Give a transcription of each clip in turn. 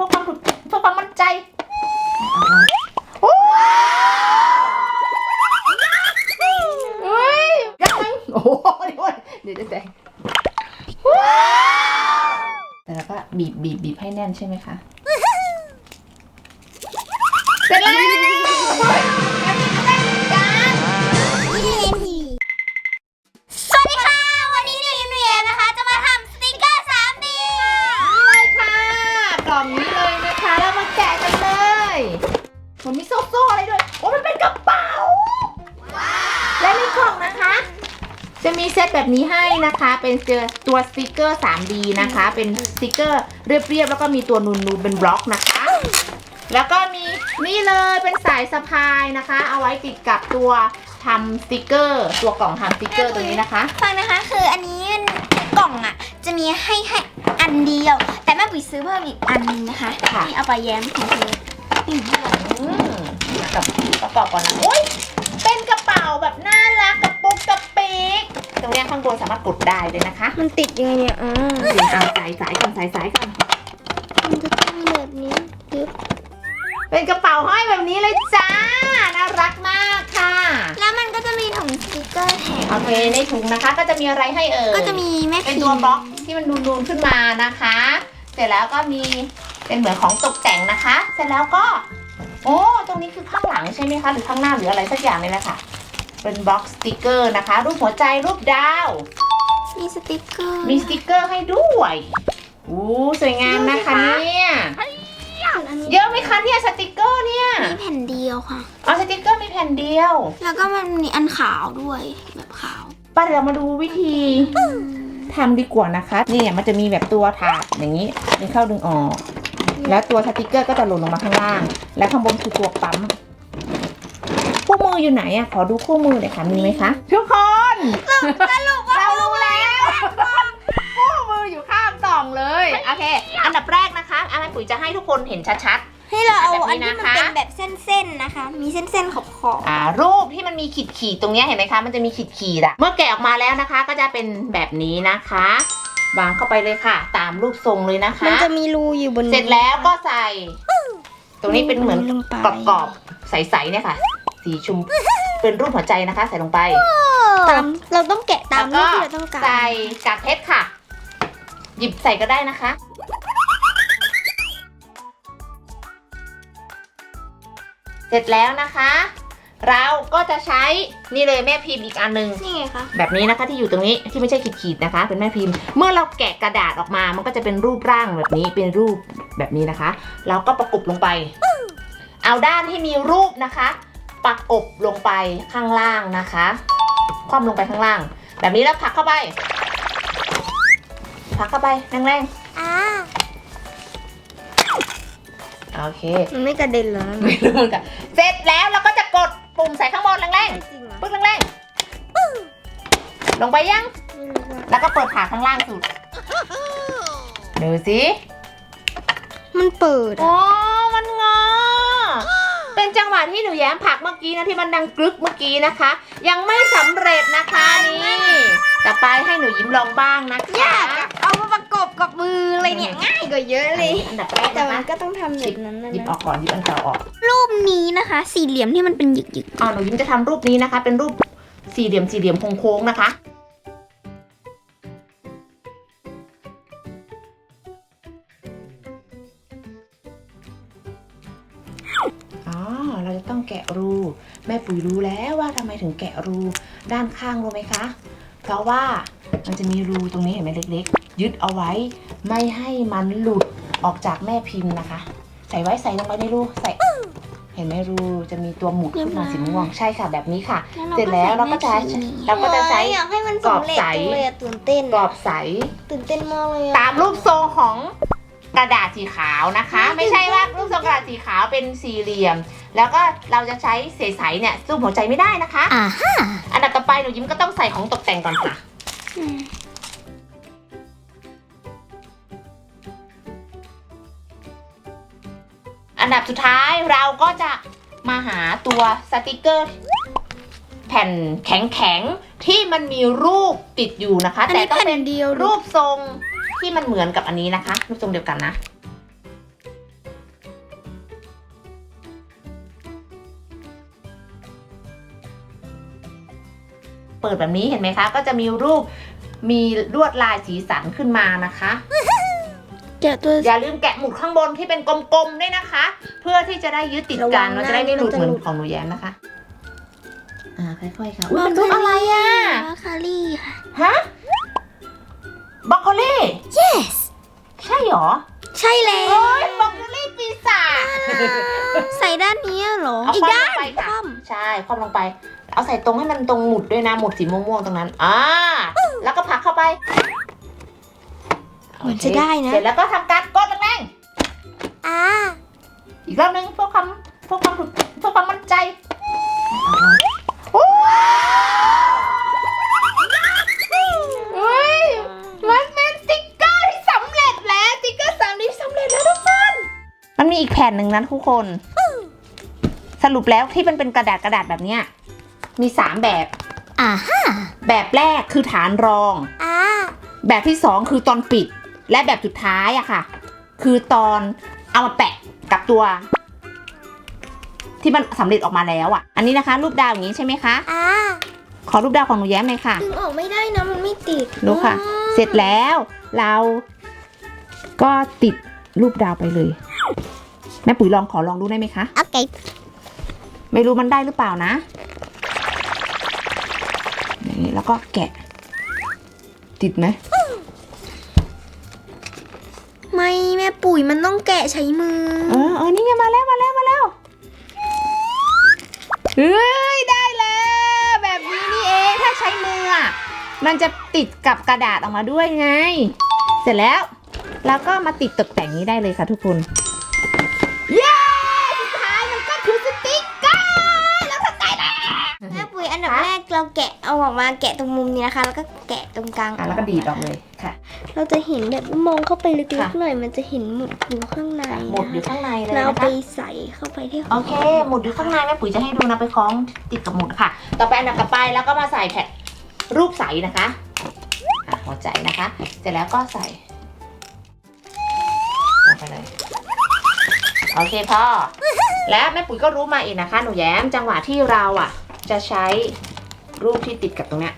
พื่อความถูกเพื่อความมั่นใจโอ้เฮ้ยยังโอ้โอ้ยเดี๋ยวจะแตกแล้วแต่เราก็บีบบีบบีบให้แน่นใช่ไหมคะ แบบนี้ให้นะคะ เป็นตัวสติกเกอร์ 3D นะคะ เป็นสติกเกอร์เรียบๆ แล้วก็มีตัวนูนๆเป็นบล็อกนะคะ แล้วก็มีนี่เลยเป็นสายสะพายนะคะ เอาไว้ติดกับตัวทำสติกเกอร์ ตัวกล่องทำสติกเกอร์ตัวนี้นะคะ ฟังนะคะคืออันนี้กล่องอะ จะมีให้ให้อันเดียว แต่แม่ปุ๋ยซื้อเพิ่มอีกอันนึงนะคะค่ะ นี่เอาไปแย้มของเธอนี่อืมกับประกอบก่อนนะโอ้ยเป็นกระเป๋าแบบน่ารักกระปุกกระปิก ตรงเนี้ยข้างบนสามารถกดได้เลยนะคะมันติดยังไงเนี่ยอ่าเดี๋ยวเอาสายสายก่อนสายสายก่อนมันจะต้องแบบนี้ปึ๊บเป็นกระเป๋าห้อยแบบนี้เลยจ้า น่ารักมากค่ะแล้วมันก็จะมีถุงสติกเกอร์แถมโอเคในถุงนะคะ ก็จะมีอะไรให้เอ่ยก็จะมีแม่เป็นพิตัวมพ์บล็อกที่มันนูนๆขึ้นมานะคะ เสร็จแล้วก็มีเป็นเหมือนของตกแต่งนะคะ เสร็จแล้วก็ โอ้ ตรงนี้คือข้างหลังใช่ไหมคะ หรือข้างหน้าหรืออะไรสักอย่างเลยนะคะ เป็นบล็อกสติกเกอร์นะคะ รูปหัวใจรูปดาว มีสติกเกอร์มีสติกเกอร์ให้ด้วยอู้สวยงามนะคะเนี่ยอันนี้เยอะไหมคะเนี่ยสติกเกอร์เนี่ยมีแผ่นเดียวค่ะ อ๋อสติกเกอร์มีแผ่นเดียว แล้วก็มันมีอันขาวด้วยแบบขาวป้าเดี๋ยวเรามาดูวิธีทำดีกว่านะคะนี่มันจะมีแบบตัวถาดอย่างนี้ดึงเข้าดึงออก แล้วตัวสติกเกอร์ก็จะหล่นลงมาข้างล่าง และข้างบนคือตัวปั๊ม คู่มืออยู่ไหนอะขอดูคู่มือหน่อยค่ะมีไหมคะทุกคนสรุปว่าเรารู้แล้วคู่มืออยู่ข้างกล่องเลยโอเค อันดับแรกนะคะอาแม่ปุ๋ยจะให้ทุกคนเห็นชัดให้เราเอาแบบนี้อันที่มันนะคะเป็นแบบเส้นๆนะคะ มีเส้นๆขอบๆอ่ารูปที่มันมีขีดขีดๆตรงเนี้ยเห็นไหมคะมันจะมีขีดขีดๆอะเมื่อแกะออกมาแล้วนะคะ ก็จะเป็นแบบนี้นะคะวางเข้าไปเลยค่ะ ตามรูปทรงเลยนะคะๆมันจะมีรูอยู่บนเสร็จแล้วก็ใส่ ตรงนี้เป็นเหมือนลงไปกรอบๆใสๆเนี่ยค่ะ สีชมพูเป็นรูปหัวใจนะคะ ใส่ลงไป ตามเราต้องแกะตามแล้วรูก็ปที่เราต้องการใส่กากเพชรค่ะ หยิบใส่ก็ได้นะคะ เสร็จแล้วนะคะ เราก็จะใช้นี่เลยแม่พิมพ์อีกอันหนึงนี่ไงคะแบบนี้นะคะที่อยู่ตรงนี้ที่ไม่ใช่ขีดๆนะคะ เป็นแม่พิมพ์ เมื่อเราแกะกระดาษออกมา มันก็จะเป็นรูปร่างแบบนี้เป็นรูปแบบนี้นะคะ เราก็ประกบลงไป เอาด้านที่มีรูปนะคะ ปักอบลงไปข้างล่างนะคะ คว่ำลงไปข้างล่าง แบบนี้แล้วผลักเข้าไปผลักเข้าไปแรงอ่าๆโอเคมันไม่กระเด็นเหรอไม่รู้เหมือนกันเสร็จแล้วเราก็จะกดปุ่มใส่ข้างบนแรงไม่จริงเหรอๆปึ๊กแรงๆลงไปยัง ไม่รู้ว่าแล้วก็เปิดฝาข้างล่างสุดดูสิมันเปิดโอ้อะมันงอ เป็นจังหวะที่หนูแย้มผลักเมื่อกี้นะที่มันดังกรึกเมื่อกี้นะคะ ยังไม่สำเร็จนะคะนี่ต่อไปให้หนูยิ้มลองบ้างนะคะยากอะเอามาประกบกับมือเลยเนี่ยง่ายกว่าเยอะเลย อันดับแรกแต่นะมัคะนก็ต้องทำแบบนั้นนะหยิบออกก่อนหยิบอันเก่าออกรูปนี้นะคะ สี่เหลี่ยมที่มันเป็นหยึกอ๋อหนูยิ้มจะทำรูปนี้นะคะ เป็นรูปสี่เหลี่ยมสี่เหลี่ยมโค้งๆนะคะ แกะรู แม่ปุ๋ยรู้แล้วว่าทำไมถึงแกะรูด้านข้างรู้ไหมคะ เพราะว่ามันจะมีรูตรงนี้เห็นไหมเล็ก ๆ ยึดเอาไว้ไม่ให้มันหลุดออกจากแม่พิมพ์นะคะ ใส่ไว้ใส่ลงไปในรูใส่เห็นไหมรูจะมีตัวหมุดขึ้นมาสีม่วงใช่ค่ะแบบนี้ค่ะๆเสร็จแล้วเราก็จะใส่แม่พิมพ์เราก็จะใช้อยากให้มันสำเร็จกรอบใสจังเลยอะตื่นเต้นกรอบใสตื่นเต้นมากเลยอะตามรูปทรงของกระดาษสีขาวนะคะ ไม่ใช่ว่ารูปทรงกระดาษสีขาวเป็นสี่เหลี่ยม แล้วก็เราจะใช้ใสๆเนี่ยรูปหัวใจไม่ได้นะคะ อ่าฮะอันดับต่อไปหนูยิ้มก็ต้องใส่ของตกแต่งก่อนค่ะอันดับสุดท้ายเราก็จะมาหาตัวสติกเกอร์ แผ่นแข็งๆ ที่มันมีรูปติดอยู่นะคะ อันแต่นี้ต้องแผ่เป็นนเดียวรูปทรงที่มันเหมือนกับอันนี้นะคะ รูปทรงเดียวกันนะ เปิดแบบนี้เห็นไหมคะ ก็จะมีรูปมีลวดลายสีสันขึ้นมานะคะ แกะตัว อย่าลืมแกะหมุดข้างบนที่เป็นกลมๆด้วยนะคะ เพื่อที่จะได้ยึดติดกันระวังนะมันจะได้ไม่หลุดมันจะเหมือนหลุดของหนูแย้มนะคะ อ่าค่อยๆค่ะอุ้ยเป็นรูปอะไรอะบรอกโคลี่ค่ะ ฮะบรอกโคลี่ yes ใช่หรอใช่แล้เฮ้วยบรอกโคลี่ปีศาจ ใส่ด้านนี้เหรอ เอาอีกความด้าลนงไปค่ะ คว่ใช่ความลงไป เอาใส่ตรงให้มันตรงหมุดด้วยนะหมุดสีม่วงๆตรงนั้น อ่า แล้วก็ผลักเข้าไปเหมือนจะได้นะ เสร็จแล้วก็ทำการกดแรงำอ่าๆอีกรอบนึงเพื่อความเพื่อความเพื่อความมั่นใจโอ้เฮ้ย มันเป็นสติ๊กเกอร์ที่สำเร็จแล้วสติ๊กเกอร์สามนี้สำเร็จแล้วทุกคน มันมีอีกแผ่นหนึ่งนะทุกคน สรุปแล้วที่มันเป็นกระดาษกระดาษแบบเนี้ย มีสามแบบ อ่าฮะแบบแรกคือฐานรอง อ่าแบบที่สองคือตอนปิด และแบบสุดท้ายอะค่ะ คือตอนเอามาแปะกับตัว ที่มันสำเร็จออกมาแล้วอะอันนี้นะคะ รูปดาวอย่างนี้ใช่ไหมคะ อ่าขอรูปดาวของหนูแย้มเลยค่ะ ดึงออกไม่ได้นะมันไม่ติดดูค่ะเสร็จแล้วเราก็ติดรูปดาวไปเลย แม่ปุ๋ยลองขอลองดูได้ไหมคะ โอเค ไม่รู้มันได้หรือเปล่านะ นี่แล้วก็แกะ ติดไหม ไม่แม่ปุ๋ยมันต้องแกะใช้มือ เออเออนี่ไงมาแล้วมาแล้วมาแล้วเฮ้ยได้แล้ว แบบนี้นี่เองถ้าใช้มืออะมันจะติดกับกระดาษออกมาด้วยไง เสร็จแล้ว แล้วก็มาติดตกแต่งนี้ได้เลยค่ะทุกคน เราแกะเอาออกมาแกะตรงมุมนี้นะคะ แล้วก็แกะตรงกลางอะแล้วก็ดีดออกเลยค่ะ เราจะเห็นแบบมองเข้าไปลึกค่ะ ๆหน่อย มันจะเห็นหมุดอยู่ข้างในหมดอยู่ข้างในเลยเรานะไปคะใส่เข้าไปที่โอเค หมุดอยู่ข้างในแม่ปุ๋ยจะให้ดูนะไปคล้องติดกับหมุดค่ะ ต่อไปอันดับต่อไปแล้วก็มาใส่แผ่นรูปใสนะคะอะหัวใจนะคะ เสร็จแล้วก็ใส่ลงไปเลยโอเคพ่อและแม่ปุ๋ยก็รู้มาอีกนะคะ หนูแย้มจังหวะที่เราอะ จะใช้ รูปที่ติดกับตรงเนี้ย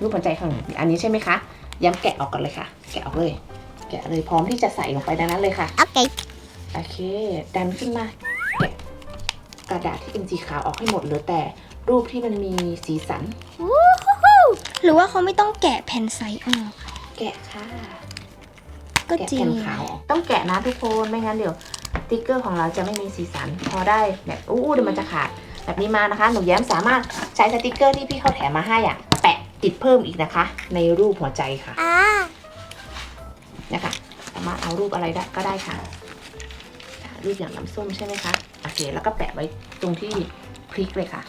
รูปหัวใจข้างหลังอันนี้ใช่ไหมคะย้ำแกะออกก่อนเลยค่ะ แกะออกเลย แกะเลยพร้อมที่จะใส่ลงไปในนั้นเลยค่ะโอเคโอเค ดันขึ้นมาแกะกระดาษที่เป็นสีขาวออกให้หมดเหลือแต่รูปที่มันมีสีสัน หรือว่าเขาไม่ต้องแกะแผ่นใสออกแกะค่ะก็แกะจริงแผ่นขาวออกต้องแกะนะทุกคนไม่งั้นเดี๋ยวสติ๊กเกอร์ของเราจะไม่มีสีสัน พอได้แบบอู้เดี๋ยวมันจะขาด แบบนี้มานะคะ หนูแย้มสามารถใช้สติ๊กเกอร์ที่พี่เขาแถมมาให้อะแปะติดเพิ่มอีกนะคะ ในรูปหัวใจค่ะอ่านะคะสามารถเอารูปอะไรได้ก็ได้ค่ะอ่ารูปอย่างน้ำส้มใช่ไหมคะโอเคแล้วก็แปะไว้ตรงที่พลิกเลยค่ะ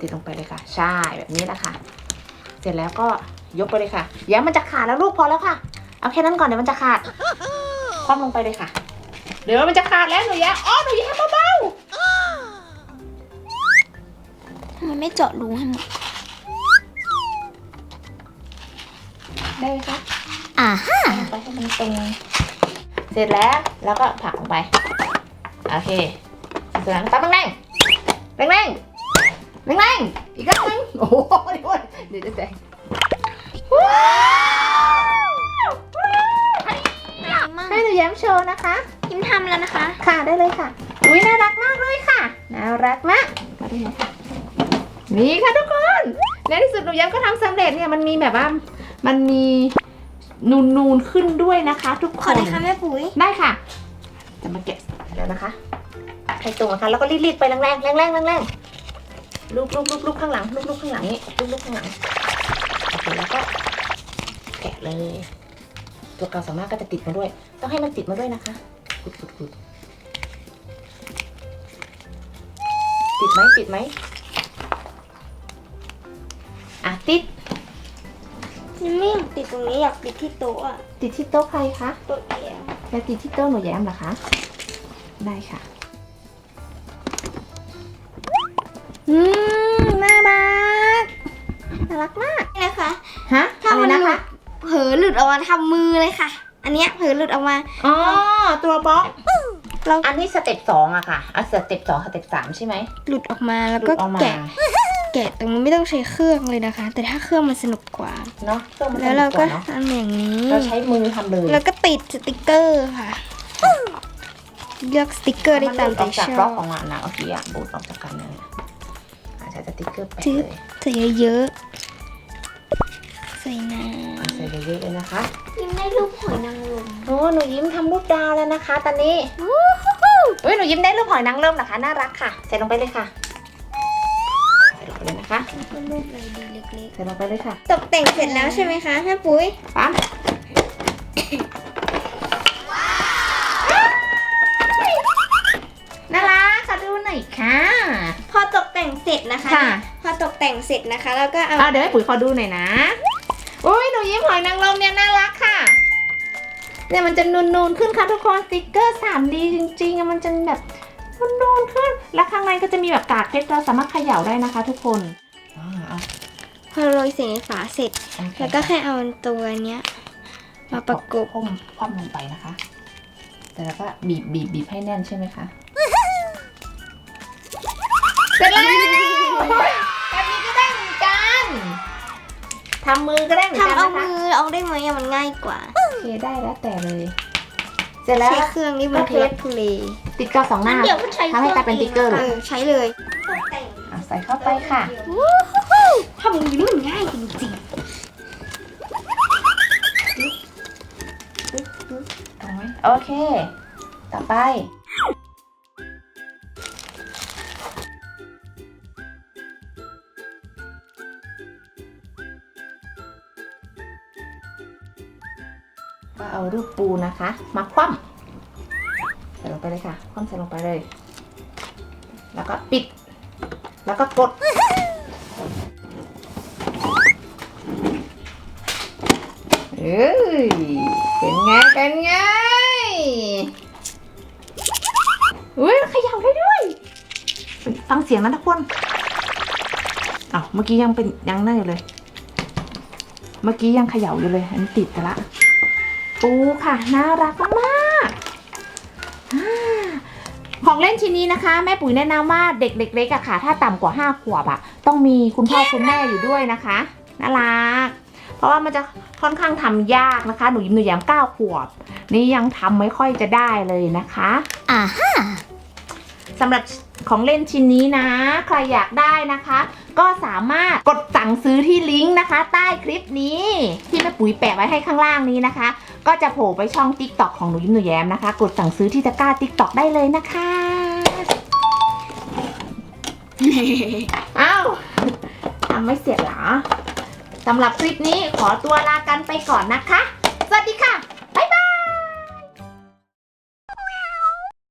ติดลงไปเลยค่ะ ใช่แบบนี้แหละค่ะ เสร็จแล้วก็ยกไปเลยค่ะอย่ามันจะขาดแล้วลูกพอแล้วค่ะ เอาแค่นั้นก่อนเดี๋ยวมันจะขาดคว่ำลงไปเลยค่ะ เดี๋ยวมันจะขาดแล้วหนูแย้อ๋อหนูแย้ มันไม่เจาะรูให้หมดๆได้ไหมคะอ่าฮะลงไปให้มันตรง เสร็จแล้วแล้วก็ผลักลงไป โอเคเสร็จแล้วนะครับแรงๆแรงๆแรงๆอีกครั้งหนึงโอ้โหเดี๋ยวเดี๋ยวเดี๋ยวเดี๋ยวว้าวให้หนูแย้มโชว์นะคะ ยิ้มทำแล้วนะคะ ค่ะได้เลยค่ะ อุ้ยน่ารักมากเลยค่ะ น่ารักมากมาดูหน่อยค่ะ นี่ค่ะทุกคนในที่สุดหนูแย้มก็ทำสำเร็จเนี่ยมันมีแบบว่ามันมีนูนนูนๆขึ้นด้วยนะคะ ทุกขคอนเลยค่ะแม่ปุ๋ย ได้ค่ะ จะมาแกะแล้วนะคะให้ตรงนะคะแล้วก็รีดๆไปแรงๆแรงๆแรงๆลูบลูบลูบลูบข้างหลังลูบลูบข้างหลังนี่ลูบลูบข้างหลังโอเคแล้วก็แกะเลย ตัวกาวสามารถก็จะติดมาด้วย ต้องให้มันติดมาด้วยนะคะขุดขุดขุดติดไหมติดไหมอะ ติดยังไม่อยากติดตรงนี้อยากติดที่โต๊ะอะติดที่โต๊ะใครคะโต๊ะเดียวจะติดที่โต๊ะหนูแย้มเหรอคะ ได้ค่ะ อืมน่ารักน่ารักมากนี่นะคะฮะถ้าอะไรมันนะหลุคะดเผลอหลุดออกมาทำมือเลยค่ะ อันเนี้ยเผลอหลุดออกมาอ๋อตัวบล็อกเราอันนี้สเต็ปสองอะค่ะอะสเต็ปสองสเต็ปสามใช่ไหมหลุดออกมาแล้วหลุก็ดออกมา แกะแกะตรงนี้ไม่ต้องใช้เครื่องเลยนะคะ แต่ถ้าเครื่องมันสนุกกว่า เนาะเครื่องมันแล้วเราก็สนุว่เนาะทำอย่างนี้เราใช้มือทำเลยแล้วก็ติดสติกเกอร์ค่ะ เลือกสติกเกอร์ได้ตามใจนหลุดออกจากชบล็ออกบของอะนะเมื่อกี้อะบูดออกจากกันเลยอาจจะสติ๊กเกอร์แปะจึ๊เลบยใส่เยอะๆใส่น้อะใส่เยอะๆเลยนะคะำยิ้มได้รูปหอยนางรมโอ้หนูยิ้มทำรูปดาวแล้วนะคะ ตอนนี้เฮ้ยหนูยิ้มได้รูปหอยนางรมเหรอคะน่ารักค่ะ ใส่ลงไปเลยค่ะใส่ลงไป เลยนะคะก็รูปอะไรดีเล็กใส่ลงไปเลยค่ะๆ ตกแต่งเสร็จแล้วใช่ไหมคะแม่ปุ้ย ปั๊มน่ารักขอดูหน่อยค่ะ พอตกแต่งเสร็จนะคะ ค่ะ พอตกแต่งเสร็จนะคะ แล้วก็เอาเอาเดี๋ยวให้ปุ๋ยขอดูหน่อยนะอุ้ยหนูยิ้มหอยนางรมเนี่ยน่ารักค่ะ เนี่ยมันจะนูนๆขึ้นค่ะทุกคนสติกเกอร์ 3D จริงๆอะมันจะแบบ นูนๆขึ้น และข้างในก็จะมีแบบกากเพชรเราสามารถเขย่าได้นะคะ ทุกคนอ่าเอาพอโรยใส่ในฝาเสร็จ โอเคแล้วก็แค่เอาตัวเนี้ย มาประกบ คว่ำคว่ำลงไปนะคะ แต่แล้วก็บีบบีบบีบให้แน่นใช่ไหมคะเสร็จแล้วแบบนี้ก็ได้เหมือนกันทำมือก็ได้เหมือนกันทำเอานะคะมือเอาได้ไหมอะมันง่ายกว่า โอเคได้แล้วแต่เลย เสร็จแล้ว ใช้เครื่องนี่มันโอทุเคลักทุเล ติดกาวสองหน้าเดี๋ยวก็ใช้ทำให้กลายเป็นติ๊กเกอร์เหรอเออใช้เลยอะใส่เข้าไปค่ะทำอย่างนี้มันง่ายจริงเอาไหมโอเค ต่อไปก็เอารูปปูนะคะ มาคว่ำใส่ลง ไปเลยค่ะคว่ำใส่ลงไปเลย แล้วก็ปิด แล้วก็กด เอ้ย เป็นไง เป็นไง อุ้ยขย่าได้ด้วย ฟังเสียงนะทุกคนอ้าวเมื่อกี้ยังเป็นยังนั่นอยู่เลย เมื่อกี้ยังเขย่าอยู่เลย อันนี้ติดไปละ ปูค่ะ น่ารักมาก ของเล่นชิ้นนี้นะคะ แม่ปุ๋ยแนะนำว่าเด็กเล็กๆอะค่ะ ถ้าต่ำกว่า 5 ขวบอะต้องมีคุณพ่อคุณแม่อยู่ด้วยนะคะน่ารักเพราะว่ามันจะค่อนข้างทำยากนะคะ หนูยิ้มหนูแย้มเก้าขวบ นี่ยังทำไม่ค่อยจะได้เลยนะคะอ่าฮะสำหรับของเล่นชิ้นนี้นะ ใครอยากได้นะคะ ก็สามารถกดสั่งซื้อที่ลิงก์นะคะ ใต้คลิปนี้ที่แม่ปุ๋ยแปะไว้ให้ข้างล่างนี้นะคะ ก็จะโผล่ไปช่อง t ิ k t o k ของหนูยิ้มหนูแย้มนะคะ กดสั่งซื้อที่ตะกร้า t ิ k t o k ได้เลยนะคะเอ้าทำไม่เสร็จเหรอสำหรับคลิปนี้ขอตัวลากันไปก่อนนะคะ สวัสดีค่ะ